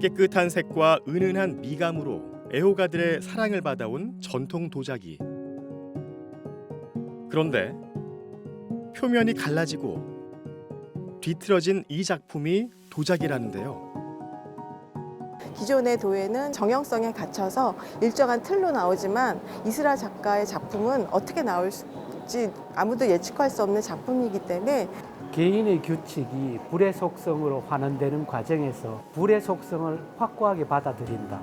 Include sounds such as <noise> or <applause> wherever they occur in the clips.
깨끗한 색과 은은한 미감으로 애호가들의 사랑을 받아온 전통 도자기. 그런데 표면이 갈라지고 뒤틀어진 이 작품이 도자기라는데요. 기존의 도예는 정형성에 갇혀서 일정한 틀로 나오지만 이스라 작가의 작품은 어떻게 나올지 아무도 예측할 수 없는 작품이기 때문에 개인의 규칙이 불의 속성으로 환원되는 과정에서 불의 속성을 확고하게 받아들인다.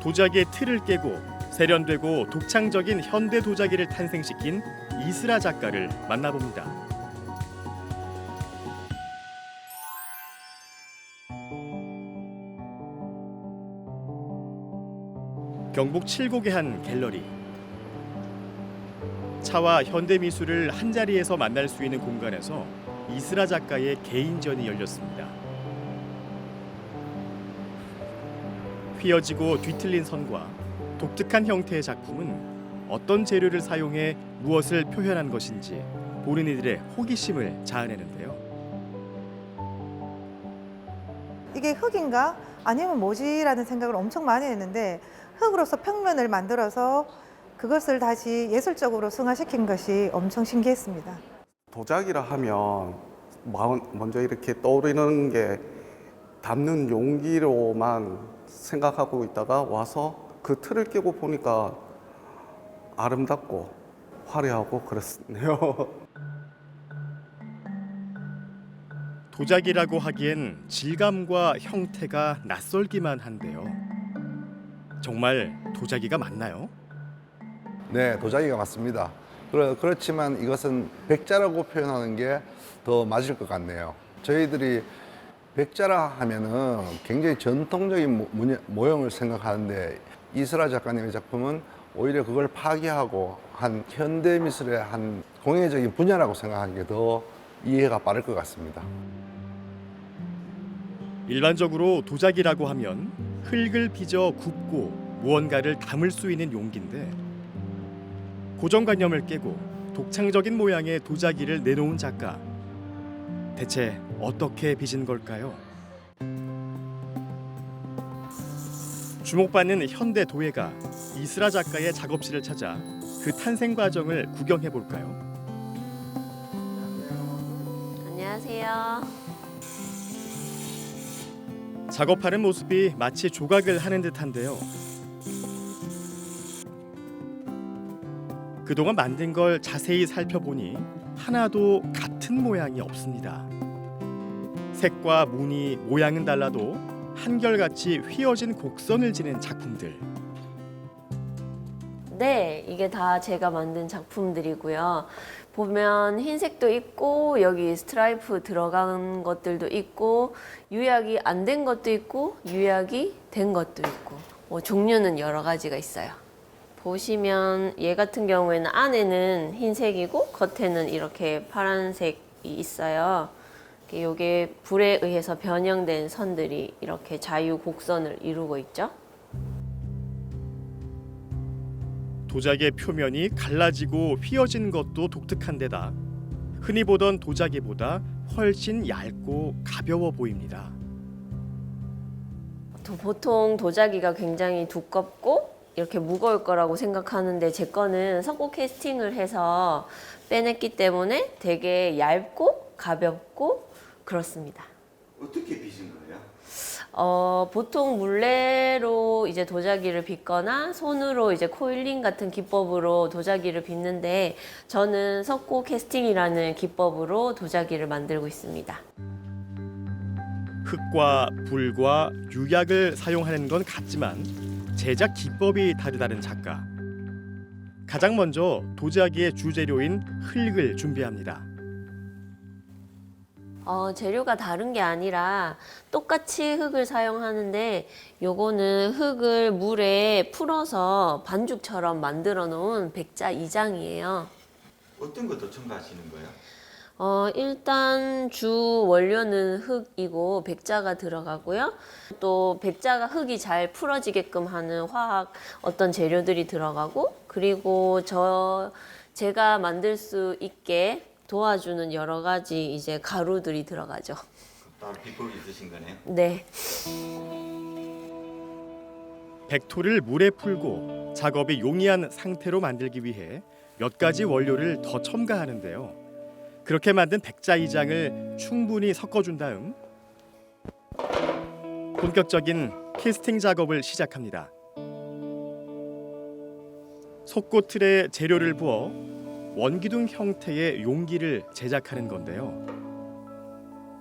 도자기의 틀을 깨고 세련되고 독창적인 현대 도자기를 탄생시킨 이스라 작가를 만나봅니다. 경북 칠곡의 한 갤러리. 차와 현대 미술을 한 자리에서 만날 수 있는 공간에서 이스라 작가의 개인전이 열렸습니다. 휘어지고 뒤틀린 선과 독특한 형태의 작품은 어떤 재료를 사용해 무엇을 표현한 것인지 보는 이들의 호기심을 자아내는데요. 이게 흙인가 아니면 뭐지라는 생각을 엄청 많이 했는데 흙으로서 평면을 만들어서 그것을 다시 예술적으로 승화시킨 것이 엄청 신기했습니다. 도자기라 하면 먼저 이렇게 떠오르는 게 담는 용기로만 생각하고 있다가 와서 그 틀을 깨고 보니까 아름답고 화려하고 그렇네요. <laughs> 도자기라고 하기엔 질감과 형태가 낯설기만 한데요. 정말 도자기가 맞나요? 네, 도자기가 맞습니다. 그렇- 그렇지만 이것은 백자라고 표현하는 게 더 맞을 것 같네요. 저희들이 백자라 하면은 굉장히 전통적인 모형을 생각하는데 이스라 작가님의 작품은 오히려 그걸 파괴하고 한 현대 미술의 한 공예적인 분야라고 생각하는 게 더 이해가 빠를 것 같습니다. 일반적으로 도자기라고 하면 흙을 빚어 굽고 무언가를 담을 수 있는 용기인데 고정관념을 깨고 독창적인 모양의 도자기를 내놓은 작가 대체 어떻게 빚은 걸까요? 주목받는 현대 도예가 이스라 작가의 작업실을 찾아 그 탄생 과정을 구경해 볼까요? 안녕하세요. 작업하는 모습이 마치 조각을 하는 듯한데요. 그동안 만든 걸 자세히 살펴보니 하나도 같은 모양이 없습니다. 색과 무늬, 모양은 달라도 한결같이 휘어진 곡선을 지닌 작품들. 네, 이게 다 제가 만든 작품들이고요. 보면 흰색도 있고 여기 스트라이프 들어간 것들도 있고 유약이 안 된 것도 있고 유약이 된 것도 있고 뭐 종류는 여러 가지가 있어요. 보시면 얘 같은 경우에는 안에는 흰색이고 겉에는 이렇게 파란색이 있어요. 이게 불에 의해서 변형된 선들이 이렇게 자유 곡선을 이루고 있죠. 도자기의 표면이 갈라지고 휘어진 것도 독특한 데다 흔히 보던 도자기보다 훨씬 얇고 가벼워 보입니다. 도- 보통 도자기가 굉장히 두껍고 이렇게 무거울 거라고 생각하는데 제 거는 석고 캐스팅을 해서 빼냈기 때문에 되게 얇고 가볍고 그렇습니다. 어떻게 빚은 거예요? 어, 보통 물레로 이제 도자기를 빚거나 손으로 이제 코일링 같은 기법으로 도자기를 빚는데 저는 석고 캐스팅이라는 기법으로 도자기를 만들고 있습니다. 흙과 불과 유약을 사용하는 건 같지만 제작 기법이 다르다는 작가. 가장 먼저 도자기의 주재료인 흙을 준비합니다. 어, 재료가 다른 게 아니라 똑같이 흙을 사용하는데 요거는 흙을 물에 풀어서 반죽처럼 만들어 놓은 백자 이장이에요 어떤 것도 첨가하시는 거예요? 어, 일단 주 원료는 흙이고 백자가 들어가고요. 또 백자가 흙이 잘 풀어지게끔 하는 화학 어떤 재료들이 들어가고 그리고 저 제가 만들 수 있게 도와주는 여러 가지 이제 가루들이 들어가죠. 아, 비법이 있으신 거네요. 네. 백토를 물에 풀고 작업이 용이한 상태로 만들기 위해 몇 가지 원료를 더 첨가하는데요. 그렇게 만든 백자 이장을 충분히 섞어준 다음 본격적인 캐스팅 작업을 시작합니다. 속꽃틀에 재료를 부어 원기둥 형태의 용기를 제작하는 건데요.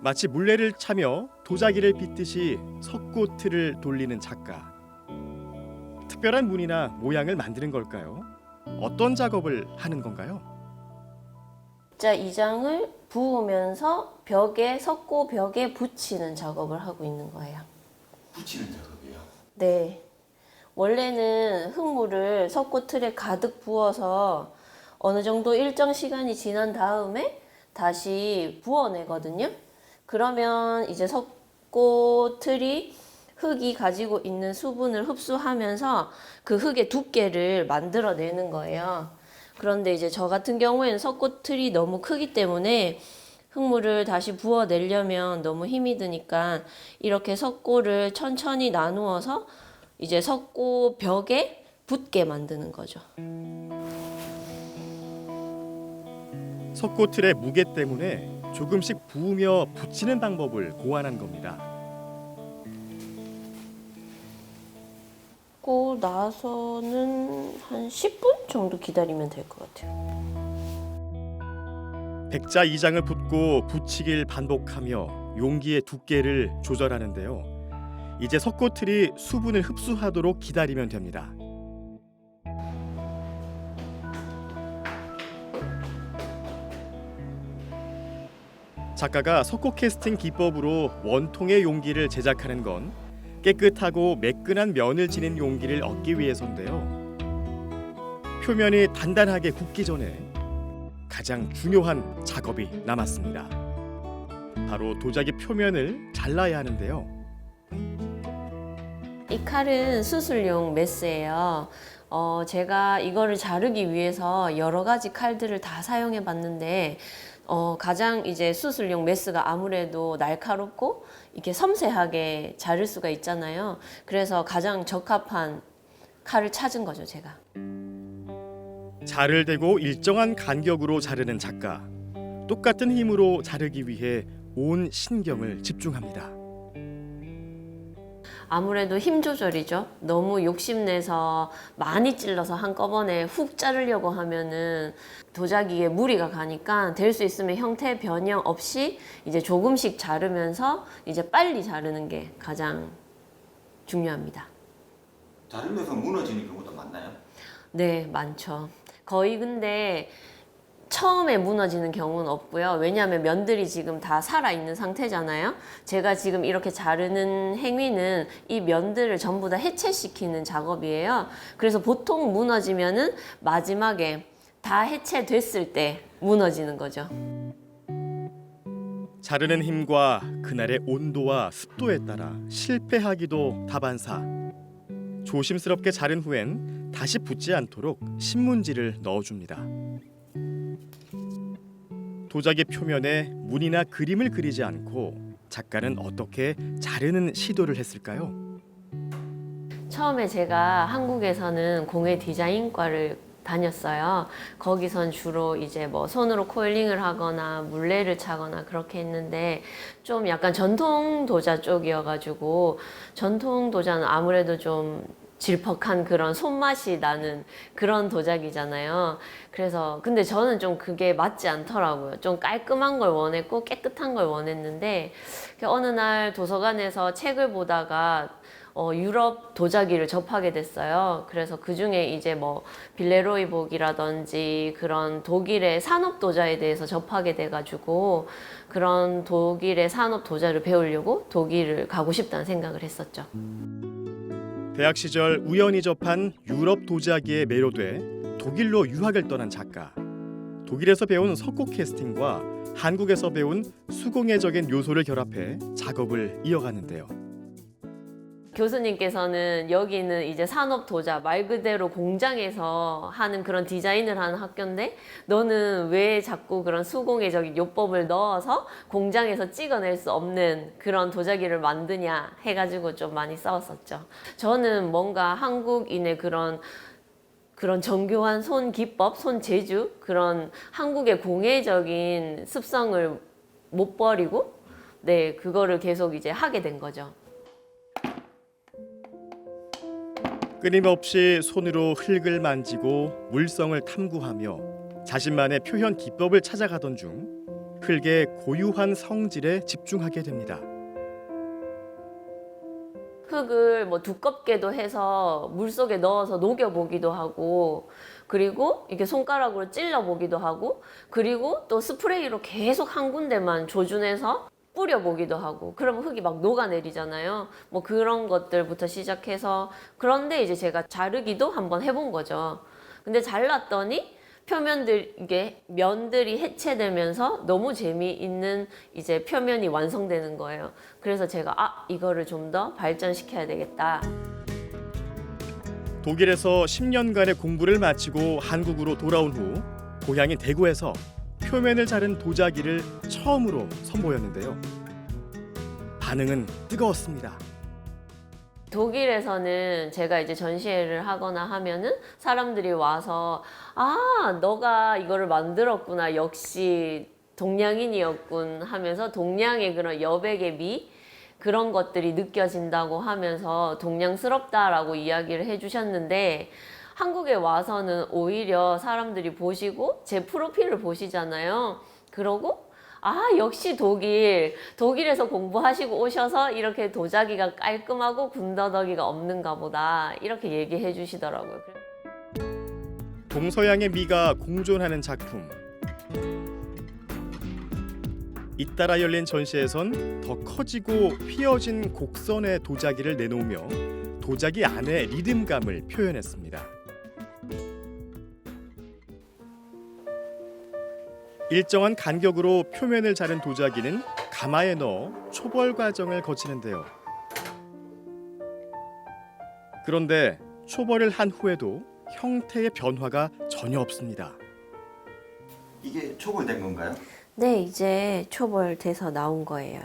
마치 물레를 차며 도자기를 빗듯이 석고틀을 돌리는 작가. 특별한 무늬나 모양을 만드는 걸까요? 어떤 작업을 하는 건가요? 자, 이 장을 부으면서 벽에 섞고 벽에 붙이는 작업을 하고 있는 거예요. 붙이는 작업이요. 네. 원래는 흙물을 석고 틀에 가득 부어서 어느 정도 일정 시간이 지난 다음에 다시 부어내거든요. 그러면 이제 석고 틀이 흙이 가지고 있는 수분을 흡수하면서 그 흙의 두께를 만들어내는 거예요. 그런데 이제 저 같은 경우에는 석고 틀이 너무 크기 때문에 흙물을 다시 부어내려면 너무 힘이 드니까 이렇게 석고를 천천히 나누어서 이제 석고 벽에 붙게 만드는 거죠. 석고틀의 무게 때문에 조금씩 부으며 붙이는 방법을 고안한 겁니다. 나서는 한 10분 정도 기다리면 될 것 같아요. 백자 이장을 붓고 붙이길 반복하며 용기의 두께를 조절하는데요. 이제 석고틀이 수분을 흡수하도록 기다리면 됩니다. 작가가 석고 캐스팅 기법으로 원통의 용기를 제작하는 건 깨끗하고 매끈한 면을 지닌 용기를 얻기 위해서인데요. 표면이 단단하게 굳기 전에 가장 중요한 작업이 남았습니다. 바로 도자기 표면을 잘라야 하는데요. 이 칼은 수술용 메스예요. 어, 제가 이거를 자르기 위해서 여러 가지 칼들을 다 사용해 봤는데 어, 가장 이제 수술용 메스가 아무래도 날카롭고 이렇게 섬세하게 자를 수가 있잖아요. 그래서 가장 적합한 칼을 찾은 거죠, 제가. 자를 대고 일정한 간격으로 자르는 작가. 똑같은 힘으로 자르기 위해 온 신경을 집중합니다. 아무래도 힘 조절이죠. 너무 욕심내서 많이 찔러서 한꺼번에 훅 자르려고 하면은 도자기에 무리가 가니까 될 수 있으면 형태 변형 없이 이제 조금씩 자르면서 이제 빨리 자르는 게 가장 중요합니다. 자르면서 무너지는 경우도 많나요? 네, 많죠. 거의 근데 처음에 무너지는 경우는 없고요. 왜냐하면 면들이 지금 다 살아있는 상태잖아요. 제가 지금 이렇게 자르는 행위는 이 면들을 전부 다 해체시키는 작업이에요. 그래서 보통 무너지면은 마지막에 다 해체됐을 때 무너지는 거죠. 자르는 힘과 그날의 온도와 습도에 따라 실패하기도 다반사. 조심스럽게 자른 후엔 다시 붙지 않도록 신문지를 넣어줍니다. 도자기 표면에 문이나 그림을 그리지 않고 작가는 어떻게 자르는 시도를 했을까요? 처음에 제가 한국에서는 공예 디자인과를 다녔어요. 거기선 주로 이제 뭐 손으로 코일링을 하거나 물레를 차거나 그렇게 했는데 좀 약간 전통 도자 쪽이어가지고 전통 도자는 아무래도 좀 질퍽한 그런 손맛이 나는 그런 도자기잖아요. 그래서 근데 저는 좀 그게 맞지 않더라고요. 좀 깔끔한 걸 원했고 깨끗한 걸 원했는데 어느 날 도서관에서 책을 보다가 어, 유럽 도자기를 접하게 됐어요. 그래서 그 중에 이제 뭐 빌레로이복이라든지 그런 독일의 산업 도자에 대해서 접하게 돼가지고 그런 독일의 산업 도자를 배우려고 독일을 가고 싶다는 생각을 했었죠. 대학 시절 우연히 접한 유럽 도자기에 매료돼 독일로 유학을 떠난 작가. 독일에서 배운 석고 캐스팅과 한국에서 배운 수공예적인 요소를 결합해 작업을 이어가는데요. 교수님께서는 여기는 이제 산업 도자 말 그대로 공장에서 하는 그런 디자인을 하는 학교인데 너는 왜 자꾸 그런 수공예적인 요법을 넣어서 공장에서 찍어낼 수 없는 그런 도자기를 만드냐 해가지고 좀 많이 싸웠었죠. 저는 뭔가 한국인의 그런 그런 정교한 손 기법, 손 재주, 그런 한국의 공예적인 습성을 못 버리고, 네, 그거를 계속 이제 하게 된 거죠. 끊임없이 손으로 흙을 만지고 물성을 탐구하며 자신만의 표현 기법을 찾아가던 중 흙의 고유한 성질에 집중하게 됩니다. 흙을 뭐 두껍게도 해서 물 속에 넣어서 녹여 보기도 하고, 그리고 이렇게 손가락으로 찔러 보기도 하고, 그리고 또 스프레이로 계속 한 군데만 조준해서 뿌려보기도 하고, 그러면 흙이 막 녹아내리잖아요. 뭐 그런 것들부터 시작해서, 그런데 이제 제가 자르기도 한번 해본 거죠. 근데 잘랐더니 표면들 이게 면들이 해체되면서 너무 재미있는 이제 표면이 완성되는 거예요. 그래서 제가 아 이거를 좀 더 발전시켜야 되겠다. 독일에서 10년간의 공부를 마치고 한국으로 돌아온 후 고향인 대구에서 표면을 자른 도자기를 처음으로 선보였는데요. 반응은 뜨거웠습니다. 독일에서는 제가 이제 전시회를 하거나 하면은 사람들이 와서 아 너가 이거를 만들었구나 역시 동양인이었군 하면서 동양의 그런 여백의 미 그런 것들이 느껴진다고 하면서 동양스럽다라고 이야기를 해주셨는데 한국에 와서는 오히려 사람들이 보시고 제 프로필을 보시잖아요. 그러고 아, 역시 독일. 독일에서 공부하시고 오셔서 이렇게 도자기가 깔끔하고 군더더기가 없는가 보다. 이렇게 얘기해 주시더라고요. 동서양의 미가 공존하는 작품. 잇따라 열린 전시에선 더 커지고 휘어진 곡선의 도자기를 내놓으며 도자기 안의 리듬감을 표현했습니다. 일정한 간격으로 표면을 자른 도자기는 가마에 넣어 초벌 과정을 거치는데요. 그런데 초벌을 한 후에도 형태의 변화가 전혀 없습니다. 이게 초벌된 건가요? 네, 이제 초벌 돼서 나온 거예요.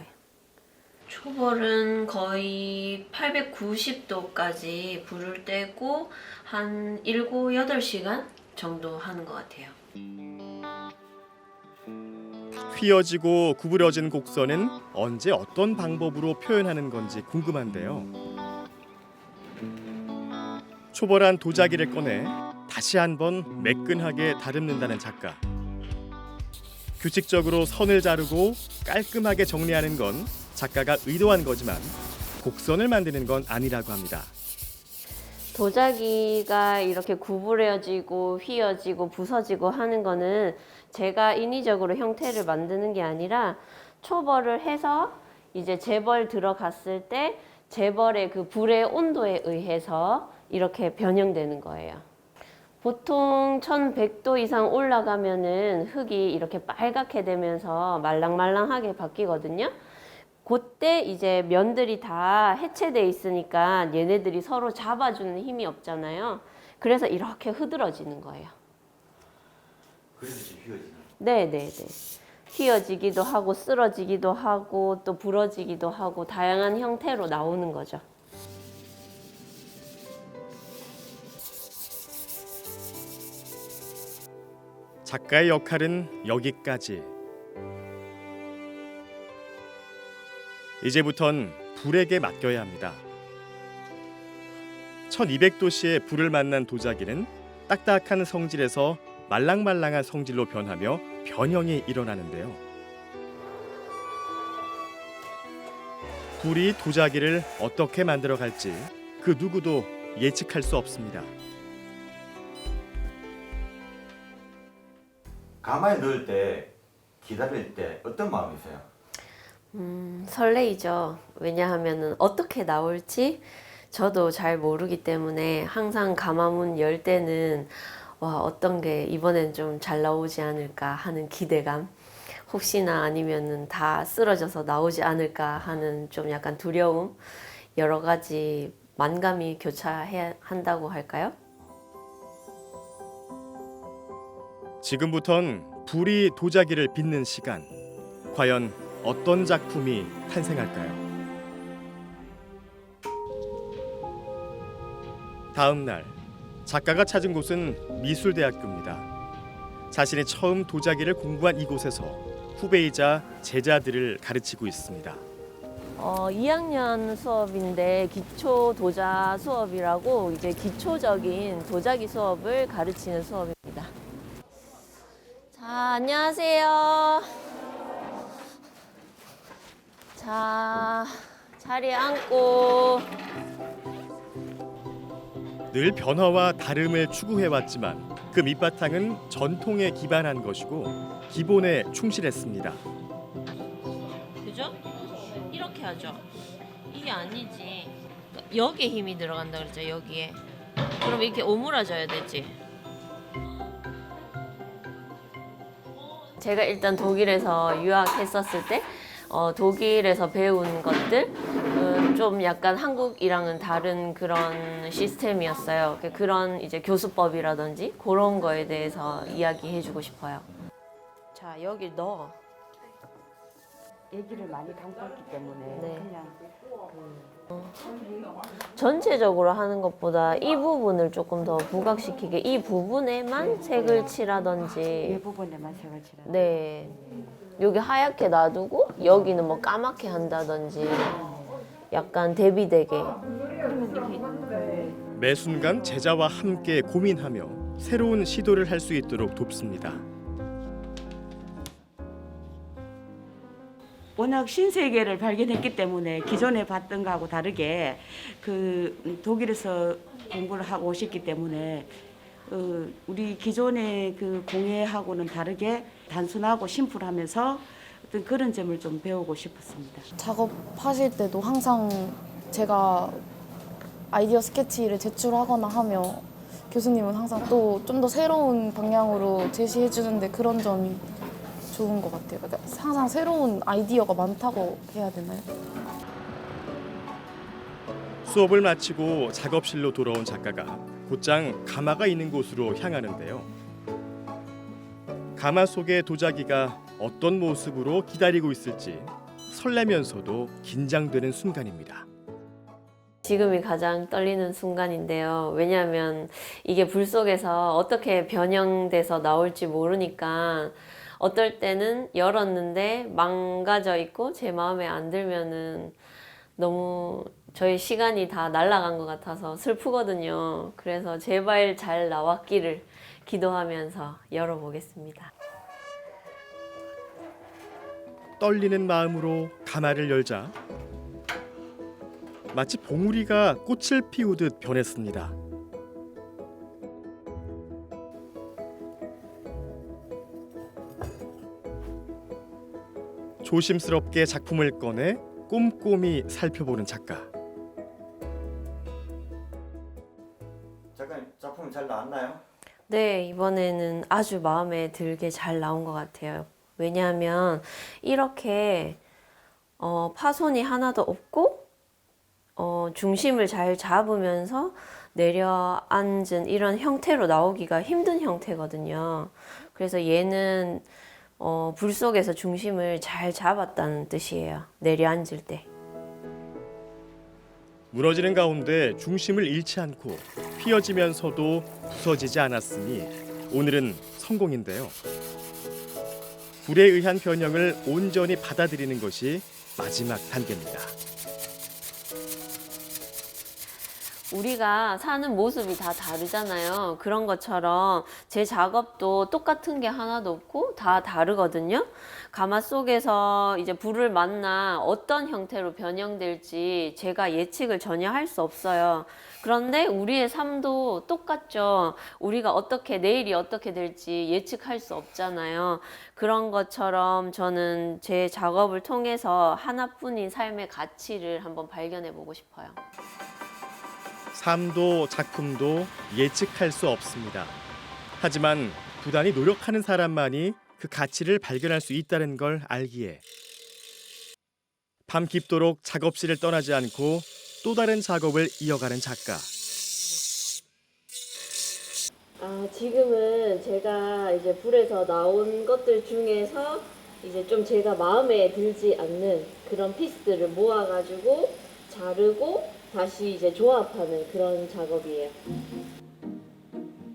초벌은 거의 890도까지 불을 떼고 한 7, 8시간 정도 하는 것 같아요. 휘어지고 구부러진 곡선은 언제 어떤 방법으로 표현하는 건지 궁금한데요. 초벌한 도자기를 꺼내 다시 한번 매끈하게 다듬는다는 작가. 규칙적으로 선을 자르고 깔끔하게 정리하는 건 작가가 의도한 거지만 곡선을 만드는 건 아니라고 합니다. 도자기가 이렇게 구부러지고 휘어지고 부서지고 하는 거는 제가 인위적으로 형태를 만드는 게 아니라 초벌을 해서 이제 재벌 들어갔을 때 재벌의 그 불의 온도에 의해서 이렇게 변형되는 거예요. 보통 1100도 이상 올라가면은 흙이 이렇게 빨갛게 되면서 말랑말랑하게 바뀌거든요. 그때 이제 면들이 다 해체돼 있으니까 얘네들이 서로 잡아주는 힘이 없잖아요. 그래서 이렇게 흐드러지는 거예요. 그래서 지금 휘어지는 네, 네, 네. 휘어지기도 하고 쓰러지기도 하고 또 부러지기도 하고 다양한 형태로 나오는 거죠. 작가의 역할은 여기까지. 이제부턴 불에게 맡겨야 합니다. 1200도씨의 불을 만난 도자기는 딱딱한 성질에서 말랑말랑한 성질로 변하며 변형이 일어나는데요. 불이 도자기를 어떻게 만들어 갈지 그 누구도 예측할 수 없습니다. 가마에 넣을 때 기다릴 때 어떤 마음이세요? 음, 설레이죠. 왜냐하면은 어떻게 나올지 저도 잘 모르기 때문에 항상 가마문 열 때는 와, 어떤 게 이번엔 좀 잘 나오지 않을까 하는 기대감. 혹시나 아니면은 다 쓰러져서 나오지 않을까 하는 좀 약간 두려움. 여러 가지 만감이 교차해야 한다고 할까요? 지금부턴 불이 도자기를 빚는 시간. 과연 어떤 작품이 탄생할까요? 다음 날 작가가 찾은 곳은 미술대학교입니다. 자신이 처음 도자기를 공부한 이곳에서 후배이자 제자들을 가르치고 있습니다. 어, 2학년 수업인데 기초 도자 수업이라고 이제 기초적인 도자기 수업을 가르치는 수업입니다. 자, 안녕하세요. 자, 자리에 앉고 늘 변화와 다름을 추구해왔지만 그 밑바탕은 전통에 기반한 것이고 기본에 충실했습니다. 그죠? 이렇게 하죠. 이게 아니지. 여기에 힘이 들어간다 그랬죠. 여기에. 그럼 이렇게 오므라져야 되지. 제가 일단 독일에서 유학했었을 때 어, 독일에서 배운 것들 음, 좀 약간 한국이랑은 다른 그런 시스템이었어요. 그- 그런 이제 교수법이라든지 그런 거에 대해서 이야기해주고 싶어요. 자 여기 넣어. 얘기를 많이 담고 있기 때문에 네. 그냥 전체적으로 하는 것보다 이 부분을 조금 더 부각시키게 이 부분에만 색을 이 칠하던지 부분에만 색을 칠하. 네 여기 하얗게 놔두고 여기는 뭐 까맣게 한다든지 약간 대비되게 매 순간 제자와 함께 고민하며 새로운 시도를 할 수 있도록 돕습니다. 워낙 신세계를 발견했기 때문에 기존에 봤던 거하고 다르게 그 독일에서 공부를 하고 오셨기 때문에 어, 우리 기존의 그 공예하고는 다르게 단순하고 심플하면서 어떤 그런 점을 좀 배우고 싶었습니다. 작업하실 때도 항상 제가 아이디어 스케치를 제출하거나 하며 교수님은 항상 또 좀 더 새로운 방향으로 제시해 주는데 그런 점이 좋은 것 같아요. 그러니까 항상 새로운 아이디어가 많다고 해야 되나요? 수업을 마치고 작업실로 돌아온 작가가 곧장 가마가 있는 곳으로 향하는데요. 가마 속의 도자기가 어떤 모습으로 기다리고 있을지 설레면서도 긴장되는 순간입니다. 지금이 가장 떨리는 순간인데요. 왜냐하면 이게 불 속에서 어떻게 변형돼서 나올지 모르니까 어떨 때는 열었는데 망가져 있고 제 마음에 안 들면은 너무 저희 시간이 다 날아간 것 같아서 슬프거든요. 그래서 제발 잘 나왔기를 기도하면서 열어보겠습니다. 떨리는 마음으로 가마를 열자 마치 봉우리가 꽃을 피우듯 변했습니다. 조심스럽게 작품을 꺼내 꼼꼼히 살펴보는 작가. 작가님 작품이 잘 나왔나요? 네, 이번에는 아주 마음에 들게 잘 나온 것 같아요. 왜냐하면 이렇게 어, 파손이 하나도 없고 어, 중심을 잘 잡으면서 내려앉은 이런 형태로 나오기가 힘든 형태거든요. 그래서 얘는 어, 불 속에서 중심을 잘 잡았다는 뜻이에요. 내려앉을 때. 무너지는 가운데 중심을 잃지 않고 휘어지면서도 부서지지 않았으니 오늘은 성공인데요. 불에 의한 변형을 온전히 받아들이는 것이 마지막 단계입니다. 우리가 사는 모습이 다 다르잖아요. 그런 것처럼 제 작업도 똑같은 게 하나도 없고 다 다르거든요. 가마 속에서 이제 불을 만나 어떤 형태로 변형될지 제가 예측을 전혀 할 수 없어요. 그런데 우리의 삶도 똑같죠. 우리가 어떻게 내일이 어떻게 될지 예측할 수 없잖아요. 그런 것처럼 저는 제 작업을 통해서 하나뿐인 삶의 가치를 한번 발견해 보고 싶어요. 삶도 작품도 예측할 수 없습니다. 하지만 부단히 노력하는 사람만이 그 가치를 발견할 수 있다는 걸 알기에 밤 깊도록 작업실을 떠나지 않고 또 다른 작업을 이어가는 작가. 아, 지금은 제가 이제 불에서 나온 것들 중에서 이제 좀 제가 마음에 들지 않는 그런 피스들을 모아가지고 자르고 다시 이제 조합하는 그런 작업이에요.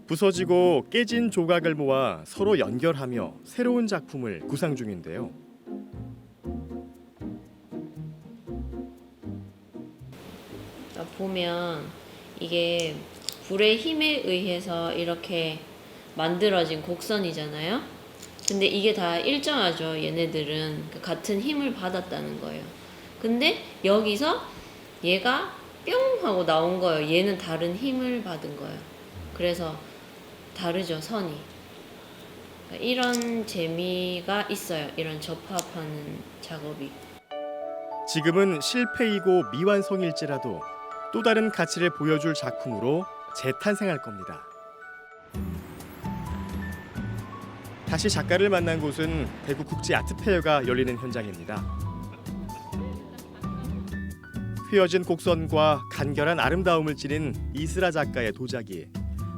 부서지고 깨진 조각을 모아 서로 연결하며 새로운 작품을 구상 중인데요. 보면 이게 불의 힘에 의해서 이렇게 만들어진 곡선이잖아요. 근데 이게 다 일정하죠. 얘네들은 그 같은 힘을 받았다는 거예요. 근데 여기서 얘가 뿅 하고 나온 거예요. 얘는 다른 힘을 받은 거예요. 그래서 다르죠 선이. 그러니까 이런 재미가 있어요. 이런 접합하는 작업이. 지금은 실패이고 미완성일지라도 또 다른 가치를 보여줄 작품으로 재탄생할 겁니다. 다시 작가를 만난 곳은 대구 국제 아트페어가 열리는 현장입니다. 휘어진 곡선과 간결한 아름다움을 지닌 이스라 작가의 도자기.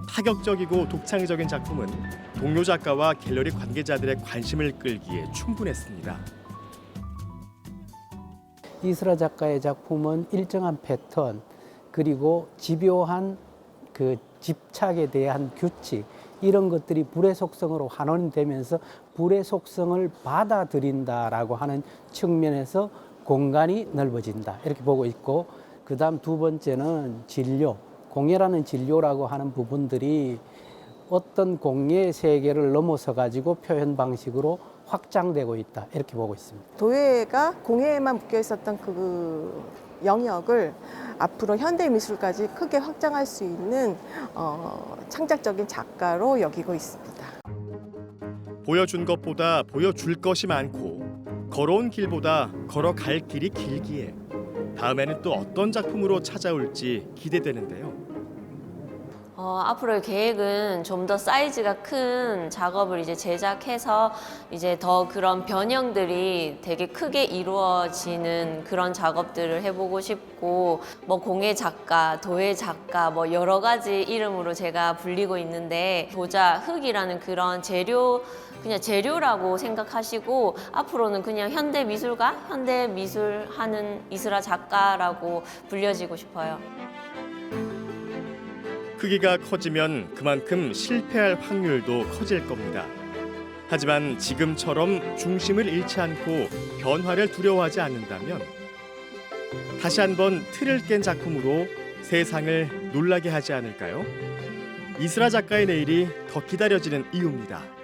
파격적이고 독창적인 작품은 동료 작가와 갤러리 관계자들의 관심을 끌기에 충분했습니다. 이스라 작가의 작품은 일정한 패턴 그리고 집요한 그 집착에 대한 규칙 이런 것들이 불의 속성으로 환원되면서 불의 속성을 받아들인다라고 하는 측면에서 공간이 넓어진다 이렇게 보고 있고 그다음 두 번째는 진료 공예라는 진료라고 하는 부분들이 어떤 공예 세계를 넘어서 가지고 표현 방식으로 확장되고 있다 이렇게 보고 있습니다. 도예가 공예에만 묶여 있었던 그 영역을 앞으로 현대 미술까지 크게 확장할 수 있는 어, 창작적인 작가로 여기고 있습니다. 보여준 것보다 보여줄 것이 많고 걸어온 길보다 걸어갈 길이 길기에 다음에는 또 어떤 작품으로 찾아올지 기대되는데요. 어, 앞으로의 계획은 좀 더 사이즈가 큰 작업을 이제 제작해서 이제 더 그런 변형들이 되게 크게 이루어지는 그런 작업들을 해보고 싶고 뭐 공예 작가, 도예 작가 뭐 여러 가지 이름으로 제가 불리고 있는데 도자, 흙이라는 그런 재료 그냥 재료라고 생각하시고 앞으로는 그냥 현대 미술가, 현대 미술 하는 이스라 작가라고 불려지고 싶어요. 크기가 커지면 그만큼 실패할 확률도 커질 겁니다. 하지만 지금처럼 중심을 잃지 않고 변화를 두려워하지 않는다면 다시 한번 틀을 깬 작품으로 세상을 놀라게 하지 않을까요? 이스라 작가의 내일이 더 기다려지는 이유입니다.